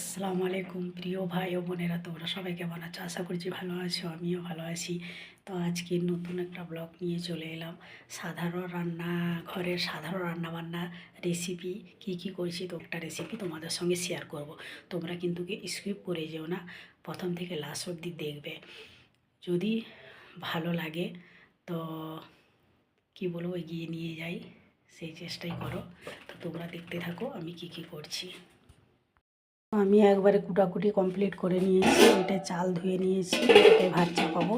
আসসালামু আলাইকুম প্রিয় ভাই ও বোনেরা, তোমরা সবাই কেমন আছো? আশা করছি ভালো আছো, আমিও ভালো আছি। তো আজকে নতুন একটা ব্লগ নিয়ে চলে এলাম। সাধারণ রান্না, ঘরের সাধারণ রান্না বান্না রেসিপি কি কি করছি তো একটা রেসিপি তোমাদের সঙ্গে শেয়ার করব। তোমরা কিন্তু কি স্কিপ করে যেও না, প্রথম থেকে লাস্ট অবধি দেখবে। যদি ভালো লাগে, তো কি বলব, এগিয়ে নিয়ে যাই, সেই চেষ্টাই করো। তো তোমরা দেখতে থাকো আমি কি কি করছি। আমি একবারে কুটাকুটি কমপ্লিট করে নিয়েছি এটা চাল ধুয়ে নিয়েছি এটাকে ভাত চাপাবো।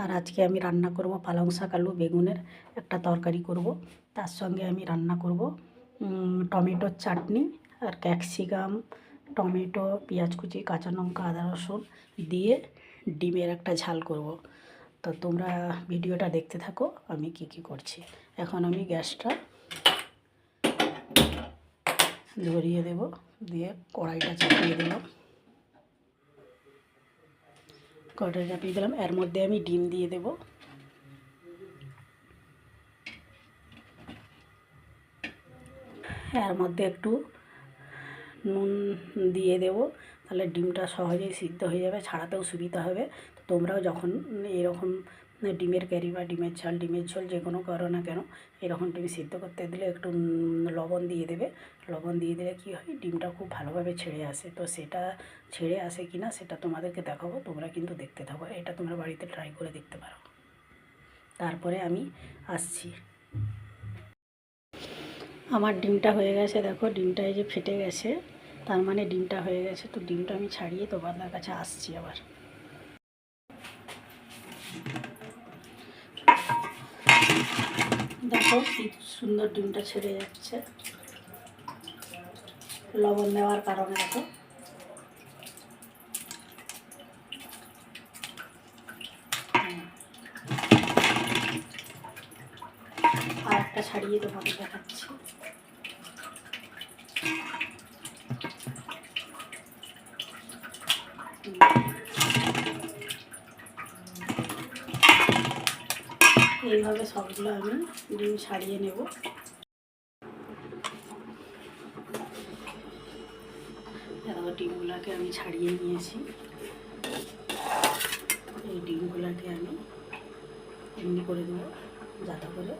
আর আজকে আমি রান্না করব পালং শাক, আলু, বেগুনের একটা তরকারি করব। তার সঙ্গে আমি রান্না করব টমেটোর চাটনি আর ক্যাপসিকাম, টমেটো, পেঁয়াজ কুচি, কাঁচা লঙ্কা, আদা রসুন দিয়ে ডিমের একটা ঝাল করব। তো তোমরা ভিডিওটা দেখতে থাকো, আমি কি কি করছি। এখন আমি গ্যাসটা ধরিয়ে দেব, দিয়ে কড়াইটা চাপিয়ে দিলাম কড়াইটা চাপিয়ে দিলাম, এর মধ্যে আমি ডিম দিয়ে দেব। এর মধ্যে একটু নুন দিয়ে দেব, তাহলে ডিমটা সহজেই সিদ্ধ হয়ে যাবে, ছাড়াতেও সুবিধা হবে। তোমরাও যখন এরকম ডিমের ক্যারি বা ডিমের ঝাল, ডিমের ঝোল যে কোনো করো না কেন, এরকম ডিম সিদ্ধ করতে দিলে একটু লবণ দিয়ে দেবে। লবণ দিয়ে দিলে কী হয়? ডিমটা খুব ভালোভাবে ছেড়ে আসে। তো সেটা ছেড়ে আসে কি না সেটা তোমাদেরকে দেখাবো, তোমরা কিন্তু দেখতে থাকো। এটা তোমরা বাড়িতে ট্রাই করে দেখতে পারো। তারপরে আমি আসছি। আমার ডিমটা হয়ে গেছে, দেখো ডিমটা এই যে ফেটে গেছে। তার মানে ডিমটা হয়ে গেছে। তো ডিমটা আমি ছাড়িয়ে তোমাদের কাছে আসছি আবার। দেখো কি সুন্দর ডিমটা ছেড়ে যাচ্ছে। লবণ দেওয়ার কারণে দেখো। আর একটা ছাড়িয়ে তোমাকে দেখাচ্ছি। এইভাবে সবগুলো আমি ডিম ছাড়িয়ে নেব। ডিমগুলোকে আমি ছাড়িয়ে নিয়েছি। এই ডিমগুলোকে আমি এমনি করে দেবো, যাতে করে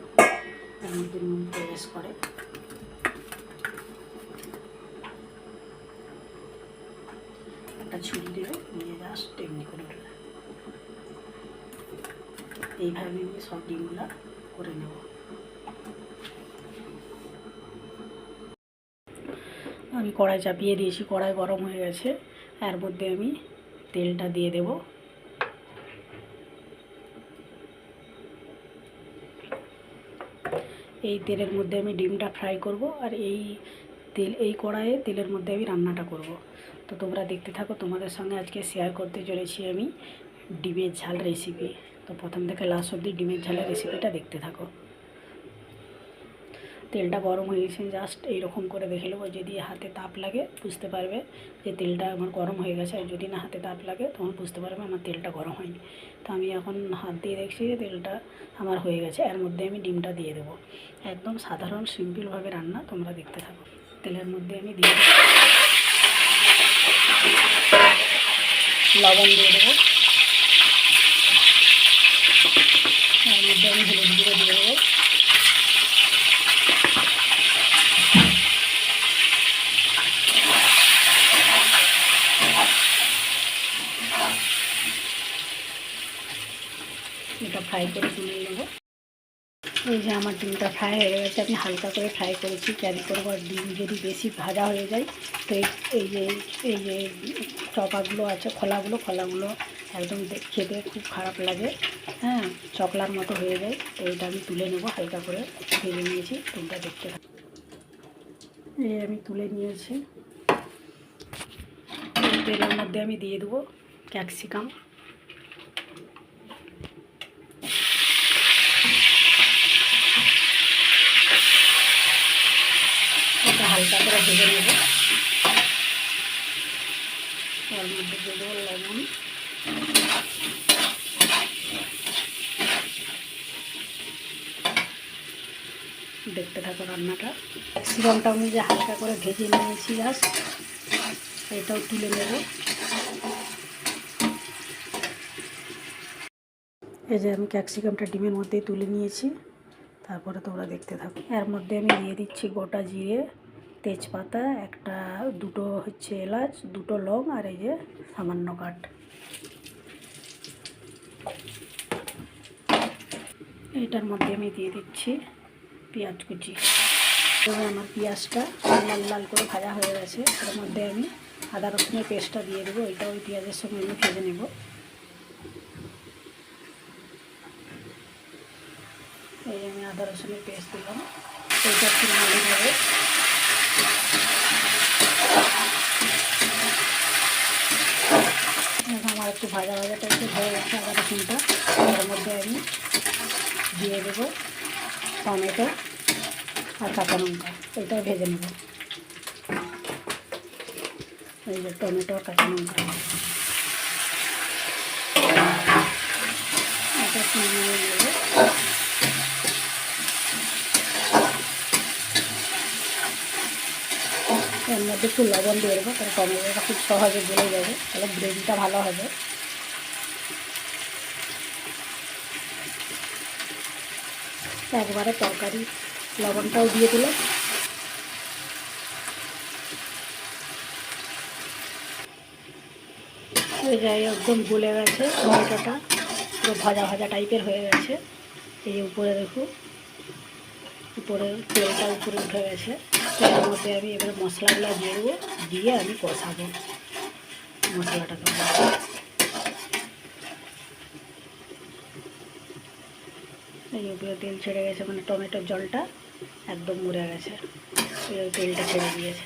নুন প্রবেশ করে। একটা ছুরি দেবে, নিয়ে জাস্ট এমনি করে এইভাবে আমি সব ডিমগুলো করে নেব। আমি কড়াই চাপিয়ে দিয়েছি, কড়াই গরম হয়ে গেছে। এর মধ্যে আমি তেলটা দিয়ে দেব। এই তেলের মধ্যে আমি ডিমটা ফ্রাই করব আর এই তেল, এই কড়াইয়ে তেলের মধ্যে আমি রান্নাটা করব। তো তোমরা দেখতে থাকো, তোমাদের সঙ্গে আজকে শেয়ার করতে চলেছি আমি ডিমের ঝাল রেসিপি তো প্রথম থেকে লাস্ট অবধি ডিমের ঝালের রেসিপিটা দেখতে থাকো। তেলটা গরম হয়ে গেছে জাস্ট এইরকম করে দেখে নেব, যদি হাতে তাপ লাগে বুঝতে পারবে যে তেলটা আমার গরম হয়ে গেছে, আর যদি না হাতে তাপ লাগে তখন বুঝতে পারবে আমার তেলটা গরম হয়নি। তো আমি এখন হাত দিয়ে দেখছি যে তেলটা আমার হয়ে গেছে, এর মধ্যে আমি ডিমটা দিয়ে দেবো। একদম সাধারণ সিম্পলভাবে রান্না তোমরা দেখতে থাকো। তেলের মধ্যে আমি দিয়ে লবণ দিয়ে দেবো এর মধ্যে আমি হলুদ গুঁড়ো দিয়ে দেবো এটা ফ্রাই করে তুলে নেব। এই যে আমার ডিমটা ফ্রাই হয়ে গেছে, আমি হালকা করে ফ্রাই করেছি, ক্যারি করব ডিম যদি বেশি ভাজা হয়ে যায়, তো এই এই যে এই যে চপাগুলো আছে, খোলাগুলো খোলাগুলো একদম খেতে খুব খারাপ লাগে। হ্যাঁ চকলার মতো হয়ে যায়, তো এটা আমি তুলে নেব, হালকা করে ভেজে নিয়েছি তোমরা দেখতে এই আমি তুলে নিয়েছি। তেলের মধ্যে আমি দিয়ে দেবো ক্যাপসিকাম। করে ভেজে নেব। তার মধ্যে দিয়ে দেবো লবণ দেখতে থাকো রান্নাটা। ক্যাপসিকামটা আমি যে হালকা করে ভেজে নিয়েছি জাস্ট এটাও তুলে নেব। এই যে আমি ক্যাপসিকামটা ডিমের মধ্যেই তুলে নিয়েছি। তারপরে তোমরা দেখতে থাকো। এর মধ্যে আমি দিয়ে দিচ্ছি গোটা জিরে। তেজপাতা, একটা দুটো হচ্ছে এলাচ, দুটো লং আর এই যে সামান্য কাঠ। এটার মধ্যে আমি দিয়ে দিচ্ছি পেঁয়াজ কুচি। এবার আমার পেঁয়াজটা লাল লাল করে ভাজা হয়ে গেছে। এর মধ্যে আমি আদা রসুনের পেস্টটা দিয়ে দেবো। ওইটা ওই পেঁয়াজের সঙ্গে আমি ভেজে নেব। এই আমি আদা রসুনের পেস্ট দিলাম। ওইটা একটু হবে আমার একটু ভাজা ভাজা টাইপের হয়ে গেছে আদা রসুনটা। তার মধ্যে আমি দিয়ে দেবো টমেটো আর কাঁচা লঙ্কা। এটাও ভেজে নেব। এই যে টমেটো আর কাঁচা লঙ্কা। একটু এর মধ্যে একটু লবণ দিয়ে দেবো, তাহলে টমেটোটা খুব সহজে গলে যাবে, তাহলে গ্রেভিটা ভালো হবে। একবারে তরকারি, লবণটাও দিয়ে দিলাম। যাই একদম গলে গেছে টমেটোটা। পুরো ভাজা ভাজা টাইপের হয়ে গেছে। এই উপরে দেখুন, উপরে তেলটা উপরে উঠে গেছে। তেলের মধ্যে আমি এবার মশলাগুলো দিয়ে দিয়ে আমি কষাবো মশলাটাকে। এই তেল ছেড়ে গেছে মানে টমেটোর জলটা একদম মরে গেছে। তেলটা ছেড়ে দিয়েছে।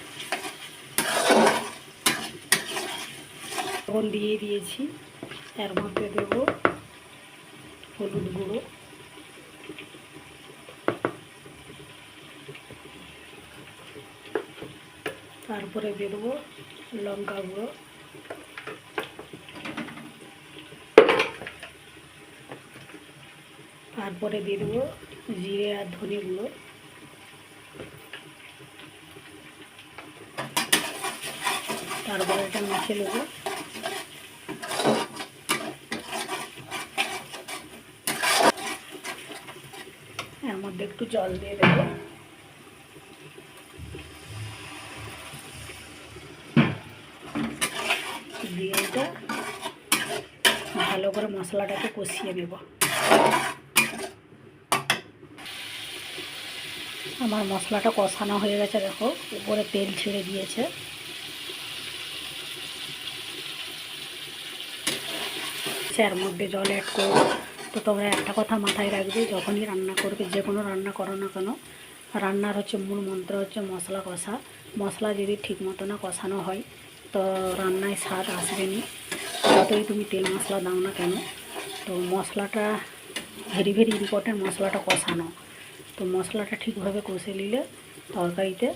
তখন দিয়ে দিয়েছি, এর মধ্যে দেব হলুদ গুঁড়ো। তারপরে দিয়ে দেবো লঙ্কা গুঁড়ো। তারপরে দিয়ে দেবো জিরে আর ধনে গুঁড়ো তারপরে এটা মেখে নেব। এর মধ্যে একটু জল দিয়ে দেবো। দিয়ে এটা ভালো করে মশলাটাকে কষিয়ে নেব। আমার মশলাটা কষানো হয়ে গেছে, দেখো, উপরে তেল ছেড়ে দিয়েছে। এর মধ্যে জল অ্যাড করব। তো তোমরা একটা কথা মাথায় রাখবে, যখনই রান্না করবে, যে কোনো রান্না করো না কেন, রান্নার হচ্ছে মূল মন্ত্র হচ্ছে মশলা কষা। মশলা যদি ঠিক মতো না কষানো হয়, তো রান্নায় স্বাদ আসবে নি। যতই তুমি তেল মশলা দাও না কেন, তো মশলাটা ভেরি ভেরি ইম্পর্টেন্ট মশলাটা কষানো। তো মশলাটা ঠিকভাবে কষে নিলে তরকারিতে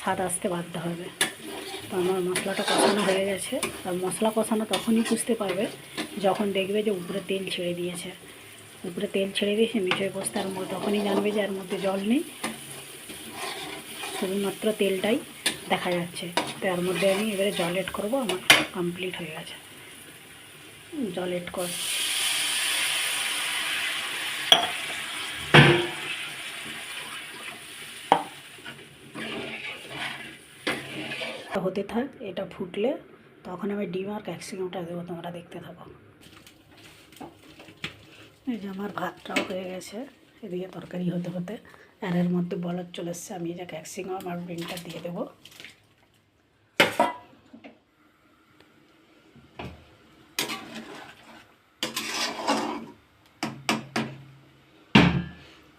স্বাদ আসতে বাধ্য হবে। তো আমার মশলাটা কষানো হয়ে গেছে। আর মশলা কষানো তখনই বুঝতে পারবে যখন দেখবে যে উপরে তেল ছেড়ে দিয়েছে। উপরে তেল ছেড়ে দিয়েছে মিঠের পোস্তার আর তখনই জানবে যে এর মধ্যে জল নেই। শুধুমাত্র তেলটাই দেখা যাচ্ছে। তো এর মধ্যে আমি এবারে জল এড করব, আমার কমপ্লিট হয়ে গেছে। জল এড কর হতে থাক, এটা ফুটলে তখন আমি ডিম আর ক্যাপসিকামটা দেবো, তোমরা দেখতে থাকো। এই যে আমার ভাতটাও হয়ে গেছে, এদিকে তরকারি হতে হতে। আর এর মধ্যে বলদ চলে এসছে, আমি যে ক্যাপসিকাম আর ডিমটা দিয়ে দেবো।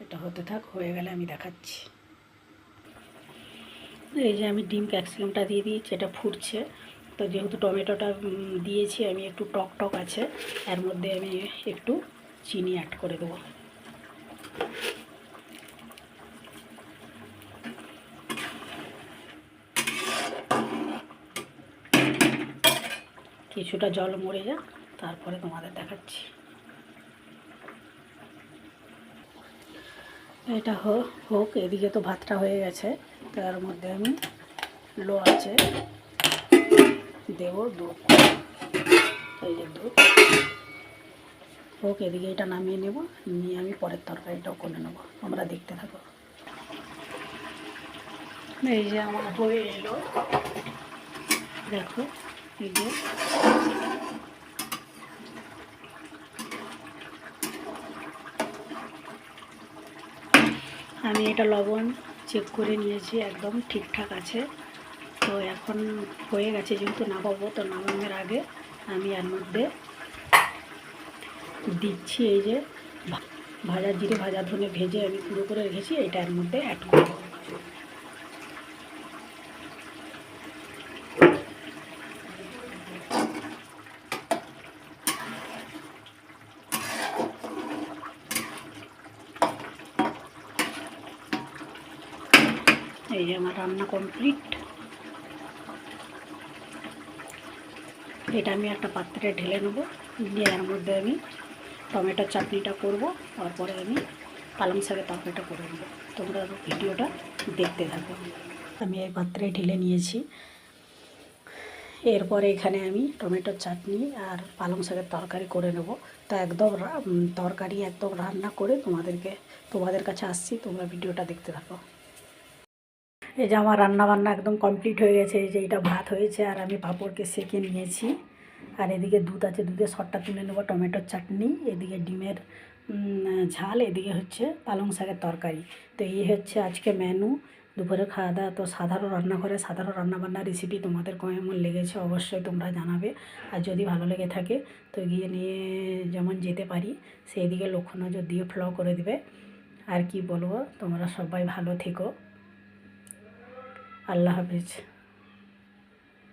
এটা হতে থাক, হয়ে গেলে আমি দেখাচ্ছি। এই যে আমি ডিম ক্যাপসিকামটা দিয়ে দিয়েছি, এটা ফুটছে। তো যেহেতু টমেটোটা দিয়েছি, আমি একটু টক টক আছে, এর মধ্যে আমি একটু চিনি অ্যাড করে দেবো। কিছুটা জল মরে যাক, তারপরে তোমাদের দেখাচ্ছি। এটা হোক, এদিকে তো ভাতটা হয়ে গেছে। তার মধ্যে আমি লো আছে। দেবো দুধ। এই যে দুধ। হোক এদিকে এটা নামিয়ে নেব। নিয়ে আমি পরের তরকারিটাও করে নেব। আমরা দেখতে থাকো। এই যে আমার হয়ে এলো। দেখো, এই যে। আমি এটা লবণ চেক করে নিয়েছি, একদম ঠিকঠাক আছে। তো এখন হয়ে গেছে যেহেতু নামাবো, তো নামানোর আগে আমি এর মধ্যে দিচ্ছি এই যে ভাজা, জিরে ভাজা ধনে ভেজে আমি গুঁড়ো করে রেখেছি, এটা এর মধ্যে অ্যাড করব। এই যে আমার রান্না কমপ্লিট এটা আমি একটা পাত্রে ঢেলে নেব, দিয়ে এর মধ্যে আমি টমেটোর চাটনিটা করব, তারপরে আমি পালং শাকের তরকারিটা করে নেব। তোমরা ভিডিওটা দেখতে থাকো। আমি এই পাত্রে ঢেলে নিয়েছি। এরপরে এখানে আমি টমেটোর চাটনি আর পালং শাকের তরকারি করে নেব। তো একদম তরকারি একদম রান্না করে তোমাদেরকে, তোমাদের কাছে আসছি, তোমরা ভিডিওটা দেখতে থাকো। এই যে আমার রান্না বান্না একদম কমপ্লিট হয়ে গেছে, এই যে এটা ভাত হয়েছে আর আমি পাঁপড়কে সেকে নিয়েছি। আর এদিকে দুধ আছে দুধের শটটা তুলে নেব, টমেটোর চাটনি, এদিকে ডিমের ঝাল, এদিকে হচ্ছে পালং শাকের তরকারি। তো এই হচ্ছে আজকে মেনু দুপুরে খাওয়া দাওয়া, তো সাধারণ রান্নাঘরে সাধারণ রান্নাবান্নার রেসিপি তোমাদের কেমন লেগেছে অবশ্যই তোমরা জানাবে। আর যদি ভালো লেগে থাকে, তো গিয়ে নিয়ে যেমন যেতে পারি সেই দিকে লক্ষ্য নজর দিয়ে ফলো করে দিবে। আর কি বলব, তোমরা সবাই ভালো থেকো। আল্লাহ হাফিজ।